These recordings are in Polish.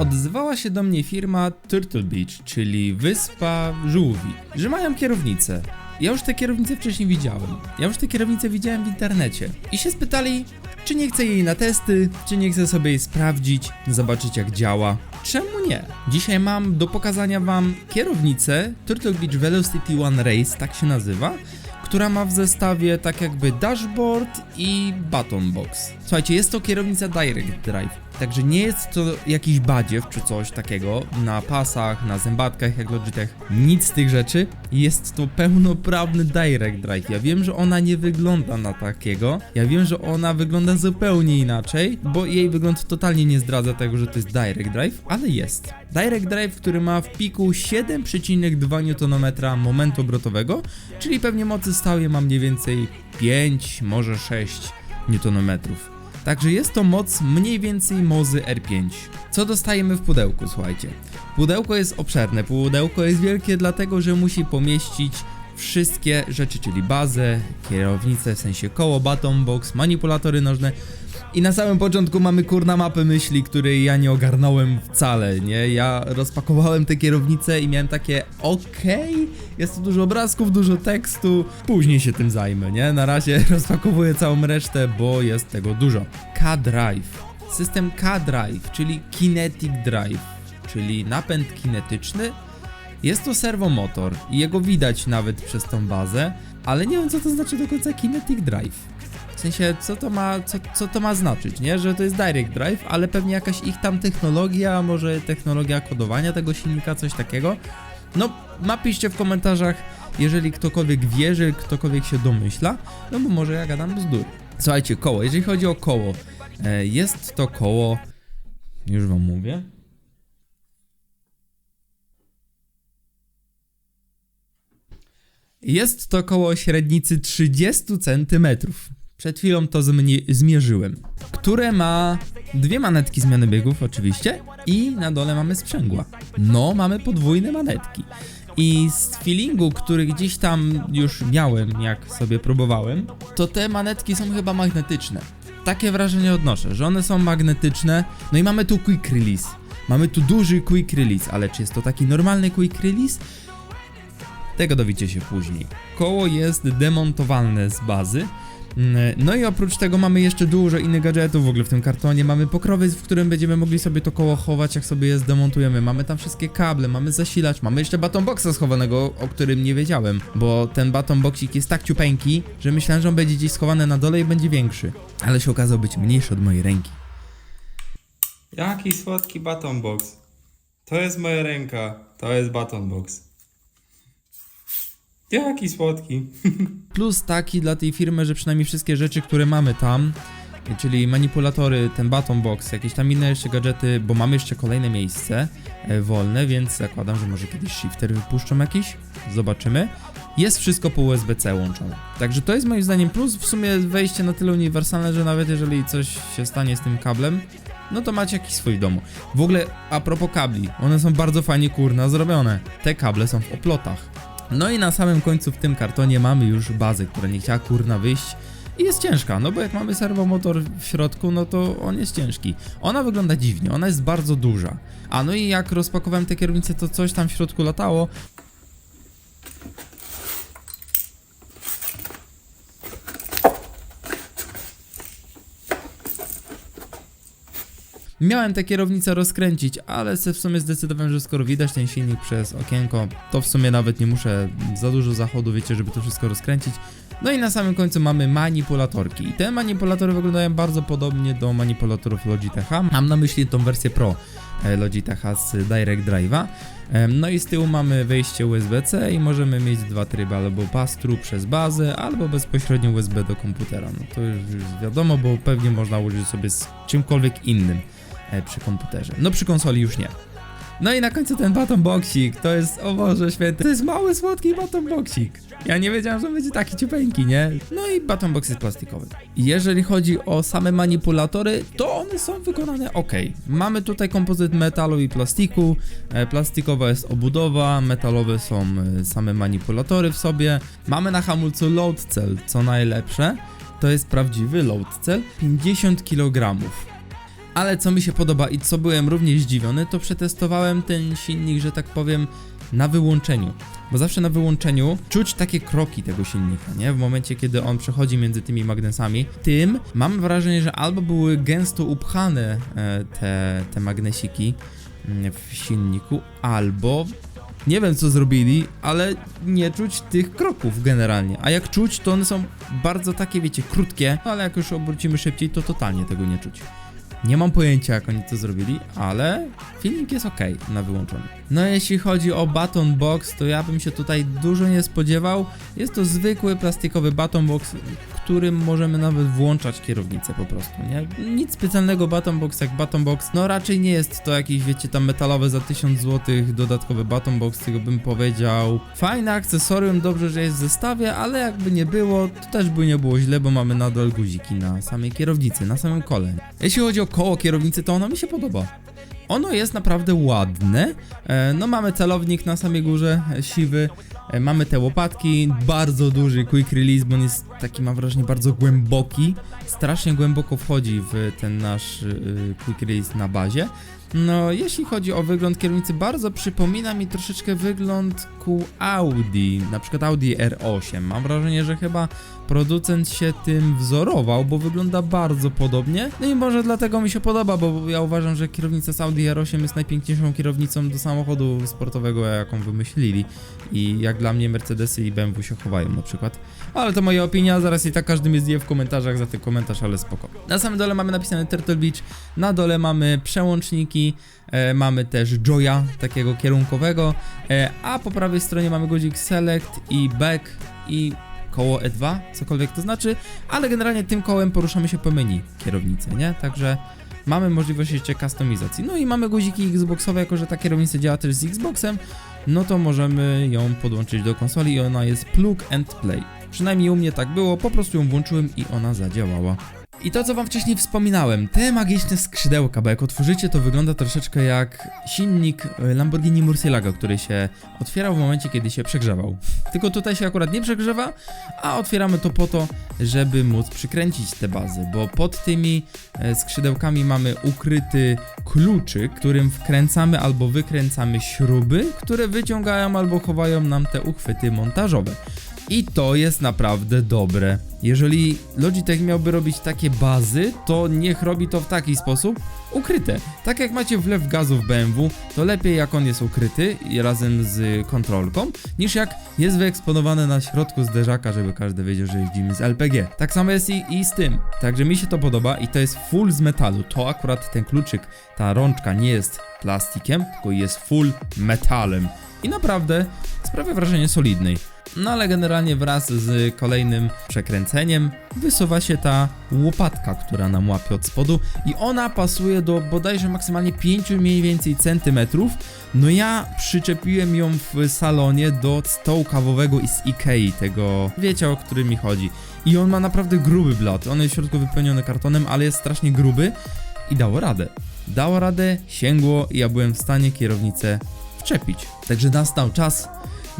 Odzywała się do mnie firma Turtle Beach, czyli wyspa żółwi, że mają kierownicę. Ja już te kierownice wcześniej widziałem. Ja już te kierownice widziałem w internecie. I się spytali, czy nie chcę jej na testy, czy nie chcę sobie jej sprawdzić, zobaczyć jak działa. Czemu nie? Dzisiaj mam do pokazania wam kierownicę Turtle Beach Velocity One Race, tak się nazywa, która ma w zestawie tak jakby dashboard i button box. Słuchajcie, jest to kierownica Direct Drive, także nie jest to jakiś badziew czy coś takiego na pasach, na zębatkach jak Logitech, nic z tych rzeczy. Jest to pełnoprawny Direct Drive. Ja wiem, że ona nie wygląda na takiego, ja wiem, że ona wygląda zupełnie inaczej, bo jej wygląd totalnie nie zdradza tego, że to jest Direct Drive, ale jest. Direct Drive, który ma w piku 7,2 Nm momentu obrotowego, czyli pewnie mocy stałej ma mniej więcej 5, może 6 Nm. Także jest to moc mniej więcej mozy R5. Co dostajemy w pudełku, słuchajcie? Pudełko jest obszerne, pudełko jest wielkie dlatego, że musi pomieścić wszystkie rzeczy, czyli bazę, kierownicę, w sensie koło, baton box, manipulatory nożne i na samym początku mamy kurna mapę myśli, której ja nie ogarnąłem wcale, nie? Ja rozpakowałem tę kierownicę i miałem takie okej, jest tu dużo obrazków, dużo tekstu, później się tym zajmę, nie? Na razie rozpakowuję całą resztę, bo jest tego dużo. K-Drive. System K-Drive, czyli Kinetic Drive, czyli napęd kinetyczny. Jest to serwomotor i jego widać nawet przez tą bazę, ale nie wiem co to znaczy do końca Kinetic Drive. W sensie, co to ma, co, co to ma znaczyć, nie? Że to jest Direct Drive, ale pewnie jakaś ich tam technologia, może technologia kodowania tego silnika, coś takiego. No, napiszcie w komentarzach, jeżeli ktokolwiek wierzy, ktokolwiek się domyśla, no bo może ja gadam bzdur. Słuchajcie, koło, jeżeli chodzi o koło, e, jest to koło, już wam mówię, Jest to koło średnicy 30 cm. Przed chwilą to zmie- zmierzyłem. Które ma dwie manetki zmiany biegów, oczywiście, i na dole mamy sprzęgła. No, mamy podwójne manetki. I z feelingu, który gdzieś tam już miałem, jak sobie próbowałem, to te manetki są chyba magnetyczne. Takie wrażenie odnoszę, że one są magnetyczne. No i mamy tu quick release. Mamy tu duży quick release, ale czy jest to taki normalny quick release? Tego dowiecie się później. Koło jest demontowalne z bazy. Mm, No i oprócz tego mamy jeszcze dużo innych gadżetów w ogóle w tym kartonie. Mamy pokrowiec, w którym będziemy mogli sobie to koło chować, jak sobie je zdemontujemy. Mamy tam wszystkie kable, mamy zasilacz, mamy jeszcze baton boxa schowanego, o którym nie wiedziałem, bo ten baton boxik jest tak ciupeńki, że myślałem, że on będzie gdzieś schowany na dole i będzie większy. Ale się okazał być mniejszy od mojej ręki. Jaki słodki baton box. To jest moja ręka. To jest baton box. Jaki słodki. Plus taki dla tej firmy, że przynajmniej wszystkie rzeczy, które mamy tam, czyli manipulatory, ten button box, jakieś tam inne jeszcze gadżety, bo mamy jeszcze kolejne miejsce e, wolne, więc zakładam, że może kiedyś shifter wypuszczą jakiś, zobaczymy. Jest wszystko po USB-C łączone. Także to jest moim zdaniem plus, w sumie wejście na tyle uniwersalne, że nawet jeżeli coś się stanie z tym kablem, no to macie jakiś swój domu. W ogóle a propos kabli, one są bardzo fajnie kurna zrobione. Te kable są w oplotach. No i na samym końcu w tym kartonie mamy już bazę, która nie chciała kurna wyjść i jest ciężka, no bo jak mamy serwomotor w środku, no to on jest ciężki. Ona wygląda dziwnie, ona jest bardzo duża. A no i jak rozpakowałem tę kierownicę, to coś tam w środku latało. Miałem tę kierownicę rozkręcić, ale se w sumie zdecydowałem, że skoro widać ten silnik przez okienko, to w sumie nawet nie muszę za dużo zachodu, wiecie, żeby to wszystko rozkręcić. No i na samym końcu mamy manipulatorki. I te manipulatory wyglądają bardzo podobnie do manipulatorów Logitecha. Mam na myśli tą wersję Pro e, Logitecha z Direct Drive'a. No i z tyłu mamy wejście USB-C i możemy mieć dwa tryby, albo pass-through przez bazę, albo bezpośrednio USB do komputera. No to już wiadomo, bo pewnie można użyć sobie z czymkolwiek innym przy komputerze. No przy konsoli już nie. No i na końcu ten baton boxik, to jest, o Boże święty, to jest mały, słodki baton boxik. Ja nie wiedziałem, że będzie taki ciupeńki, nie? No i baton box jest plastikowy. Jeżeli chodzi o same manipulatory, to one są wykonane ok. Mamy tutaj kompozyt metalu i plastiku, e, plastikowa jest obudowa, metalowe są e, same manipulatory w sobie. Mamy na hamulcu load cell, co najlepsze, to jest prawdziwy load cell, 50 kg. Ale co mi się podoba i co byłem również zdziwiony, to przetestowałem ten silnik, że tak powiem, na wyłączeniu. Bo zawsze na wyłączeniu czuć takie kroki tego silnika, nie? W momencie, kiedy on przechodzi między tymi magnesami. Tym mam wrażenie, że albo były gęsto upchane e, te, te magnesiki mm, w silniku, albo nie wiem co zrobili, ale nie czuć tych kroków generalnie. A jak czuć, to one są bardzo takie, wiecie, krótkie, ale jak już obrócimy szybciej, to totalnie tego nie czuć. Nie mam pojęcia, jak oni to zrobili, ale filmik jest ok na wyłączony. No jeśli chodzi o Baton Box, to ja bym się tutaj dużo nie spodziewał. Jest to zwykły plastikowy Baton Box, którym możemy nawet włączać kierownicę po prostu, nie? Nic specjalnego Baton Box jak Baton Box, no raczej nie jest to jakiś, wiecie, tam metalowy za 1000 zł dodatkowy Baton Box, tego bym powiedział. Fajne akcesorium, dobrze, że jest w zestawie, ale jakby nie było, to też by nie było źle, bo mamy nadal guziki na samej kierownicy, na samym kole. Jeśli chodzi o koło kierownicy, to ono mi się podoba. Ono jest naprawdę ładne. E, No mamy celownik na samej górze, e, siwy. E, Mamy te łopatki, bardzo duży quick release, bo on jest taki mam wrażenie bardzo głęboki. Strasznie głęboko wchodzi w ten nasz quick release na bazie. No, jeśli chodzi o wygląd kierownicy, bardzo przypomina mi troszeczkę wygląd ku Audi, na przykład Audi R8. Mam wrażenie, że chyba producent się tym wzorował, bo wygląda bardzo podobnie. No i może dlatego mi się podoba, bo ja uważam, że kierownica z Audi R8 jest najpiękniejszą kierownicą do samochodu sportowego, jaką wymyślili. I jak dla mnie Mercedesy i BMW się chowają na przykład. Ale to moja opinia, zaraz i tak każdy mnie zje w komentarzach za ten komentarz, ale spoko. Na samym dole mamy napisane Turtle Beach, na dole mamy przełączniki, e, mamy też Joya, takiego kierunkowego, e, a po prawej stronie mamy guzik Select i Back i koło E2, cokolwiek to znaczy, ale generalnie tym kołem poruszamy się po menu kierownicy, nie? Także mamy możliwość jeszcze customizacji. No i mamy guziki Xboxowe, jako że ta kierownica działa też z Xboxem, no to możemy ją podłączyć do konsoli i ona jest plug and play. Przynajmniej u mnie tak było, po prostu ją włączyłem i ona zadziałała. I to, co wam wcześniej wspominałem, te magiczne skrzydełka, bo jak otworzycie, to wygląda troszeczkę jak silnik e, Lamborghini Murcielago, który się otwierał w momencie, kiedy się przegrzewał. Tylko tutaj się akurat nie przegrzewa, a otwieramy to po to, żeby móc przykręcić te bazy, bo pod tymi e, skrzydełkami mamy ukryty kluczyk, którym wkręcamy albo wykręcamy śruby, które wyciągają albo chowają nam te uchwyty montażowe. I to jest naprawdę dobre. Jeżeli Logitech miałby robić takie bazy, to niech robi to w taki sposób ukryte. Tak jak macie wlew gazu w BMW, to lepiej jak on jest ukryty razem z kontrolką, niż jak jest wyeksponowany na środku zderzaka, żeby każdy wiedział, że jeździmy z LPG. Tak samo jest i, i z tym. Także mi się to podoba i to jest full z metalu. To akurat ten kluczyk, ta rączka nie jest plastikiem, tylko jest full metalem. I naprawdę sprawia wrażenie solidnej. No ale generalnie wraz z kolejnym przekręceniem wysuwa się ta łopatka, która nam łapie od spodu i ona pasuje do bodajże maksymalnie 5 mniej więcej centymetrów. No ja przyczepiłem ją w salonie do stołu kawowego i z Ikei, tego wiecie o którym mi chodzi. I on ma naprawdę gruby blat, on jest w środku wypełniony kartonem, ale jest strasznie gruby i dało radę. Dało radę, sięgło i ja byłem w stanie kierownicę wczepić. Także nastał czas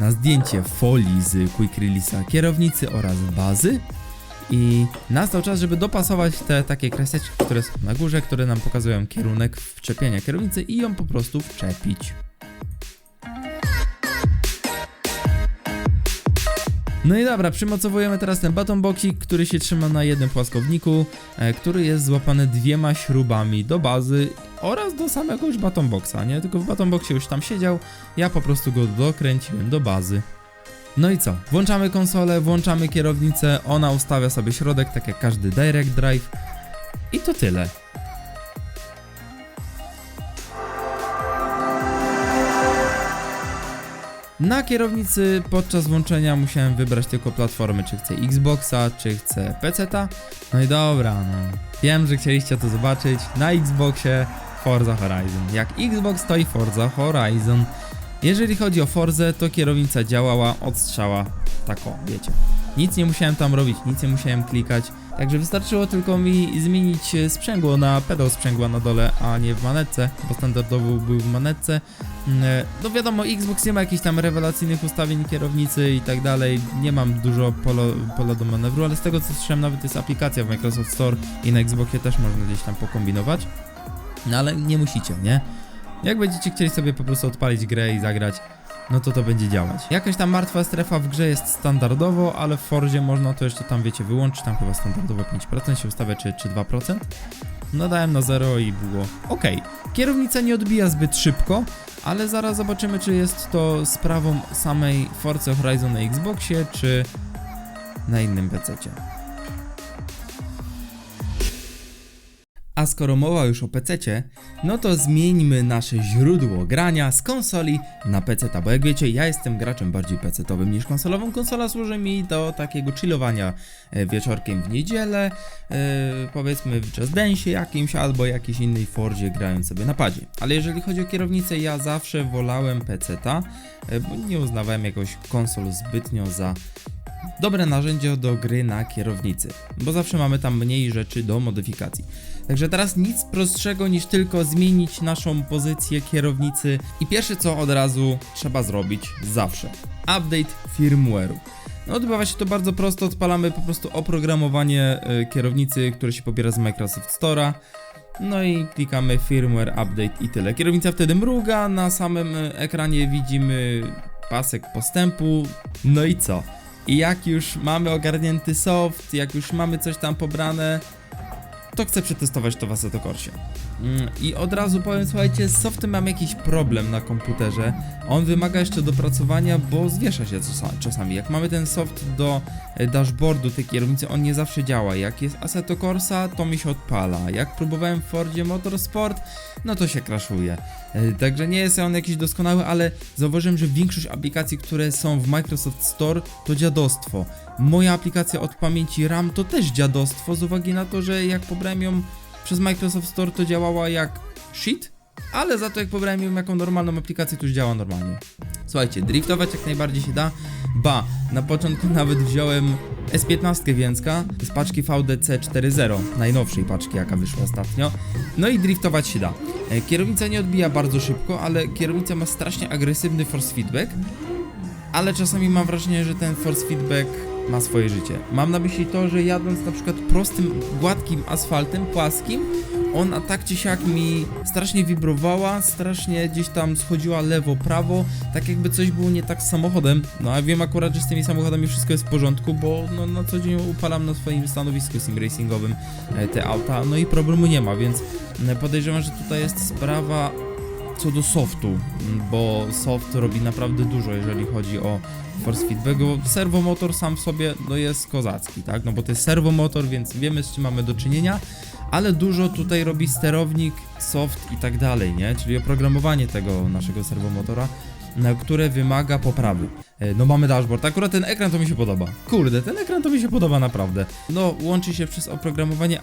na zdjęcie folii z Quick Release'a kierownicy oraz bazy. I nastał czas, żeby dopasować te takie kreseczki, które są na górze, które nam pokazują kierunek wczepienia kierownicy i ją po prostu wczepić. No i dobra, przymocowujemy teraz ten baton boxik, który się trzyma na jednym płaskowniku, e, który jest złapany dwiema śrubami do bazy oraz do samego już baton boxa, nie? Tylko w baton boxie już tam siedział, ja po prostu go dokręciłem do bazy. No i co? Włączamy konsolę, włączamy kierownicę, ona ustawia sobie środek, tak jak każdy Direct Drive. I to tyle. Na kierownicy podczas włączenia musiałem wybrać tylko platformy, czy chcę Xboxa, czy chcę PC-ta. No i dobra, no. Wiem, że chcieliście to zobaczyć. Na Xboxie Forza Horizon. Jak Xbox, to i Forza Horizon. Jeżeli chodzi o Forzę, to kierownica działała od strzała tako, wiecie. Nic nie musiałem tam robić, nic nie musiałem klikać. Także wystarczyło tylko mi zmienić sprzęgło na pedał sprzęgła na dole, a nie w manetce, bo standardowo był w manetce. Mm, e, No wiadomo, Xbox nie ma jakichś tam rewelacyjnych ustawień kierownicy i tak dalej. Nie mam dużo polo, pola do manewru, ale z tego co słyszałem, nawet jest aplikacja w Microsoft Store i na Xboxie też można gdzieś tam pokombinować. No ale nie musicie, nie? Jak będziecie chcieli sobie po prostu odpalić grę i zagrać, no to to będzie działać. Jakaś tam martwa strefa w grze jest standardowo, ale w Forzie można to jeszcze tam, wiecie, wyłączyć, tam chyba standardowo 5% się ustawia, czy, czy 2%. No dałem na 0 i było ok. Kierownica nie odbija zbyt szybko, ale zaraz zobaczymy, czy jest to sprawą samej Forza Horizon na Xboxie, czy na innym PC-cie. A skoro mowa już o PC-cie, no to zmieńmy nasze źródło grania z konsoli na PC, bo jak wiecie, ja jestem graczem bardziej PC-towym niż konsolowym. Konsola służy mi do takiego chillowania e, wieczorkiem w niedzielę, e, powiedzmy w Just Dance jakimś albo jakiejś innej Fordzie grając sobie na padzie. Ale jeżeli chodzi o kierownicę, ja zawsze wolałem PC-ta, e, bo nie uznawałem jakoś konsol zbytnio za dobre narzędzie do gry na kierownicy, bo zawsze mamy tam mniej rzeczy do modyfikacji. Także teraz nic prostszego niż tylko zmienić naszą pozycję kierownicy i pierwsze co od razu trzeba zrobić zawsze. Update firmware'u. No odbywa się to bardzo prosto, odpalamy po prostu oprogramowanie y, kierownicy, które się pobiera z Microsoft Store'a. No i klikamy firmware update i tyle. Kierownica wtedy mruga, na samym y, ekranie widzimy pasek postępu. No i co? I jak już mamy ogarnięty soft, jak już mamy coś tam pobrane, to chcę przetestować to w Assetto Corsie. Mm, I od razu powiem, słuchajcie, z softem mam jakiś problem na komputerze. On wymaga jeszcze dopracowania, bo zwiesza się czasa- czasami. Jak mamy ten soft do e, dashboardu tej kierownicy, on nie zawsze działa. Jak jest Assetto Corsa, to mi się odpala. Jak próbowałem w Fordzie Motorsport, no to się crashuje. E, Także nie jest on jakiś doskonały, ale zauważyłem, że większość aplikacji, które są w Microsoft Store, to dziadostwo. Moja aplikacja od pamięci RAM to też dziadostwo, z uwagi na to, że jak pobrałem ją przez Microsoft Store, to działała jak shit, ale za to jak pobrałem ją jako normalną aplikację, to już działa normalnie. Słuchajcie, driftować jak najbardziej się da. Ba, na początku nawet wziąłem S15 Więcka z paczki VDC 4.0, najnowszej paczki jaka wyszła ostatnio. No i driftować się da. E, Kierownica nie odbija bardzo szybko, ale kierownica ma strasznie agresywny force feedback, ale czasami mam wrażenie, że ten force feedback ma swoje życie. Mam na myśli to, że jadąc na przykład prostym, gładkim asfaltem, płaskim, ona tak czy siak mi strasznie wibrowała, strasznie gdzieś tam schodziła lewo, prawo, tak jakby coś było nie tak z samochodem. No a wiem akurat, że z tymi samochodami wszystko jest w porządku, bo no, na co dzień upalam na swoim stanowisku simracingowym e, te auta, no i problemu nie ma, więc e, podejrzewam, że tutaj jest sprawa co do softu, bo soft robi naprawdę dużo, jeżeli chodzi o force feedback, bo serwomotor sam w sobie no jest kozacki, tak? No bo to jest serwomotor, więc wiemy z czym mamy do czynienia, ale dużo tutaj robi sterownik, soft i tak dalej, nie? Czyli oprogramowanie tego naszego serwomotora, które wymaga poprawy. E, No mamy dashboard, akurat ten ekran to mi się podoba. Kurde, ten ekran to mi się podoba naprawdę. No, łączy się przez oprogramowanie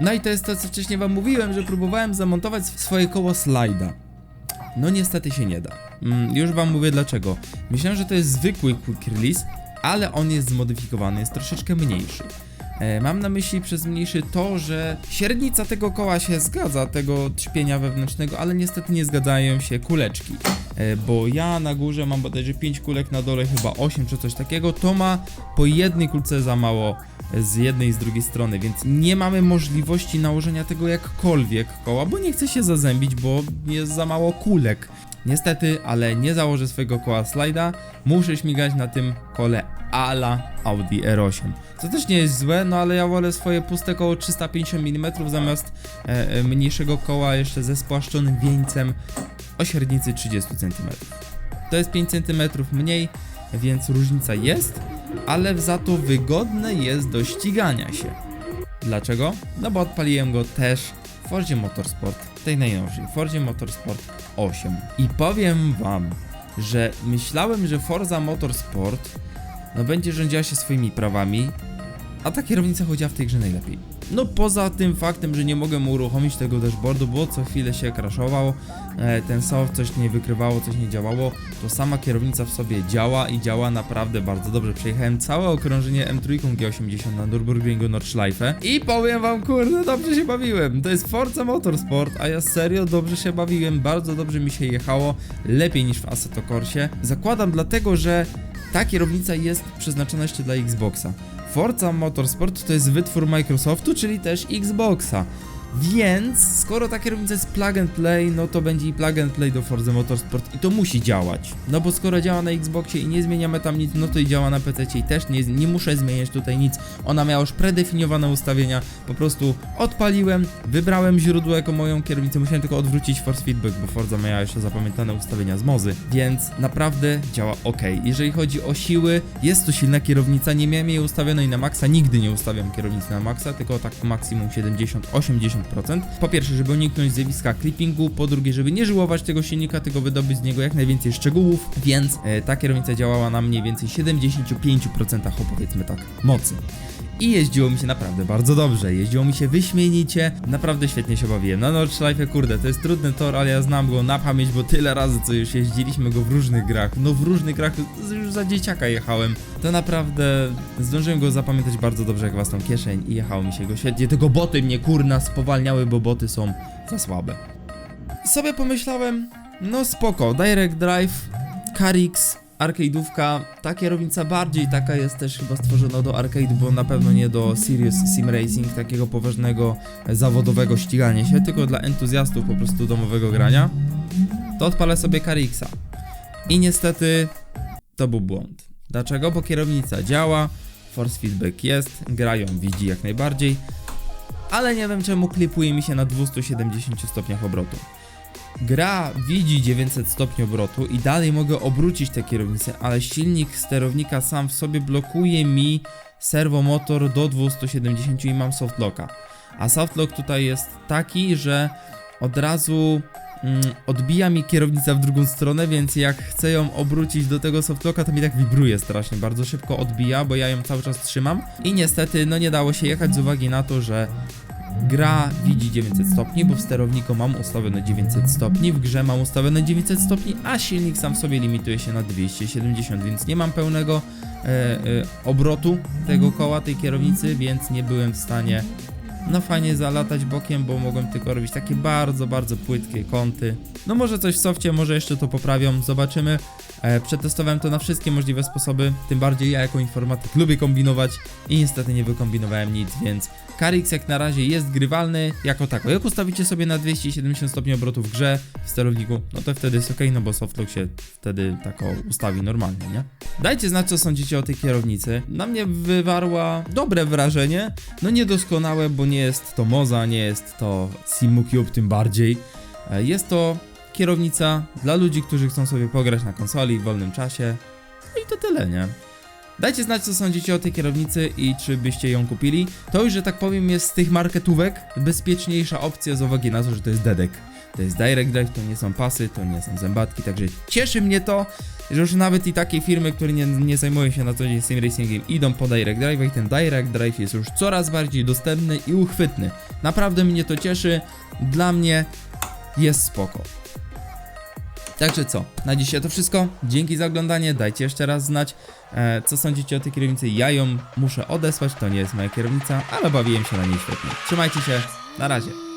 No i to jest to, co wcześniej wam mówiłem, że próbowałem zamontować swoje koło slajda. No niestety się nie da. Mm, już wam mówię dlaczego. Myślałem, że to jest zwykły quick release, ale on jest zmodyfikowany, jest troszeczkę mniejszy. E, mam na myśli przez mniejszy to, że średnica tego koła się zgadza, tego trzpienia wewnętrznego, ale niestety nie zgadzają się kuleczki. E, bo ja na górze mam bodajże 5 kulek, na dole chyba 8 czy coś takiego, to ma po jednej kulce za mało e, z jednej i z drugiej strony, więc nie mamy możliwości nałożenia tego jakkolwiek koła, bo nie chcę się zazębić, bo jest za mało kulek. Niestety, ale nie założę swojego koła slajda, muszę śmigać na tym kole ala Audi R8. Co też nie jest złe, no ale ja wolę swoje puste koło 350 mm zamiast e, e, mniejszego koła jeszcze ze spłaszczonym wieńcem o średnicy 30 cm. To jest 5 cm mniej, więc różnica jest, ale za to wygodne jest do ścigania się. Dlaczego? No bo odpaliłem go też w Fordzie Motorsport, tej najnowszej, Fordzie Motorsport 8. I powiem wam, że myślałem, że Forza Motorsport no będzie rządziła się swoimi prawami, a ta kierownica chodziła w tej grze najlepiej. No poza tym faktem, że nie mogłem uruchomić tego dashboardu, bo co chwilę się crashował, e, ten soft coś nie wykrywało, coś nie działało, to sama kierownica w sobie działa i działa naprawdę bardzo dobrze. Przejechałem całe okrążenie M3 G80 na Nürburgringu Nordschleife i powiem wam, kurde, dobrze się bawiłem. To jest Forza Motorsport, a ja serio dobrze się bawiłem, bardzo dobrze mi się jechało, lepiej niż w Assetto Corsie. Zakładam dlatego, że ta kierownica jest przeznaczona jeszcze dla Xboxa. Forza Motorsport to jest wytwór Microsoftu, czyli też Xboxa. Więc skoro ta kierownica jest plug and play, no to będzie i plug and play do Forza Motorsport i to musi działać. No bo skoro działa na Xboxie i nie zmieniamy tam nic, no to i działa na PC i też nie, nie muszę zmieniać tutaj nic. Ona miała już predefiniowane ustawienia, po prostu odpaliłem, wybrałem źródło jako moją kierownicę, musiałem tylko odwrócić force feedback, bo Forza miała jeszcze zapamiętane ustawienia z mozy, więc naprawdę działa ok. Jeżeli chodzi o siły, jest to silna kierownica, nie miałem jej ustawionej na maksa, nigdy nie ustawiam kierownicy na maksa, tylko tak maksimum 70-80%. Po pierwsze, żeby uniknąć zjawiska clippingu, po drugie, żeby nie żyłować tego silnika, tylko wydobyć z niego jak najwięcej szczegółów, więc e, ta kierownica działała na mniej więcej 75% o powiedzmy tak mocy. I jeździło mi się naprawdę bardzo dobrze, jeździło mi się wyśmienicie, naprawdę świetnie się bawiłem. Na Nordschleife, kurde, to jest trudny tor, ale ja znam go na pamięć, bo tyle razy co już jeździliśmy go w różnych grach, no w różnych grach, już za dzieciaka jechałem, to naprawdę zdążyłem go zapamiętać bardzo dobrze jak własną kieszeń i jechało mi się go świetnie, tylko boty mnie kurna spowalniały, bo boty są za słabe. Sobie pomyślałem, no spoko, Direct Drive, Carix, arcade'ówka, ta kierownica bardziej taka jest też chyba stworzona do arcade'u, bo na pewno nie do Serious Sim Racing, takiego poważnego, e, zawodowego ścigania się, tylko dla entuzjastów po prostu domowego grania, to odpalę sobie Carixa. I niestety to był błąd. Dlaczego? Bo kierownica działa, force feedback jest, gra ją widzi jak najbardziej, ale nie wiem czemu klipuje mi się na 270 stopniach obrotu. Gra widzi 900 stopni obrotu i dalej mogę obrócić tę kierownicę, ale silnik sterownika sam w sobie blokuje mi serwomotor do 270 i mam softlocka. A softlock tutaj jest taki, że od razu mm, odbija mi kierownica w drugą stronę, więc jak chcę ją obrócić do tego softlocka, to mi tak wibruje strasznie, bardzo szybko odbija, bo ja ją cały czas trzymam i niestety no nie dało się jechać z uwagi na to, że Gra widzi 900 stopni, bo w sterowniku mam ustawione 900 stopni, w grze mam ustawione 900 stopni, a silnik sam w sobie limituje się na 270, więc nie mam pełnego e, e, obrotu tego koła, tej kierownicy, więc nie byłem w stanie no fajnie zalatać bokiem, bo mogłem tylko robić takie bardzo, bardzo płytkie kąty. No może coś w softie, może jeszcze to poprawią, zobaczymy. E, przetestowałem to na wszystkie możliwe sposoby, tym bardziej ja jako informatyk lubię kombinować i niestety nie wykombinowałem nic, więc Carix jak na razie jest grywalny jako tako. Jak ustawicie sobie na 270 stopni obrotu w grze, w sterowniku, no to wtedy jest ok, no bo softlock się wtedy tako ustawi normalnie, nie? Dajcie znać co sądzicie o tej kierownicy. Na mnie wywarła dobre wrażenie, no niedoskonałe, bo nie jest to Moza, nie jest to Simukube tym bardziej. E, Jest to kierownica dla ludzi, którzy chcą sobie pograć na konsoli w wolnym czasie. No i to tyle, nie? Dajcie znać, co sądzicie o tej kierownicy i czy byście ją kupili. To już, że tak powiem, jest z tych marketówek bezpieczniejsza opcja z uwagi na to, że to jest dedek. To jest direct drive, to nie są pasy, to nie są zębatki, także cieszy mnie to, że już nawet i takie firmy, które nie, nie zajmują się na co dzień sim racingiem, idą po direct drive i ten direct drive jest już coraz bardziej dostępny i uchwytny. Naprawdę mnie to cieszy, dla mnie jest spoko. Także co, na dzisiaj to wszystko. Dzięki za oglądanie. Dajcie jeszcze raz znać, e, co sądzicie o tej kierownicy. Ja ją muszę odesłać, to nie jest moja kierownica, ale bawiłem się na niej świetnie. Trzymajcie się, na razie.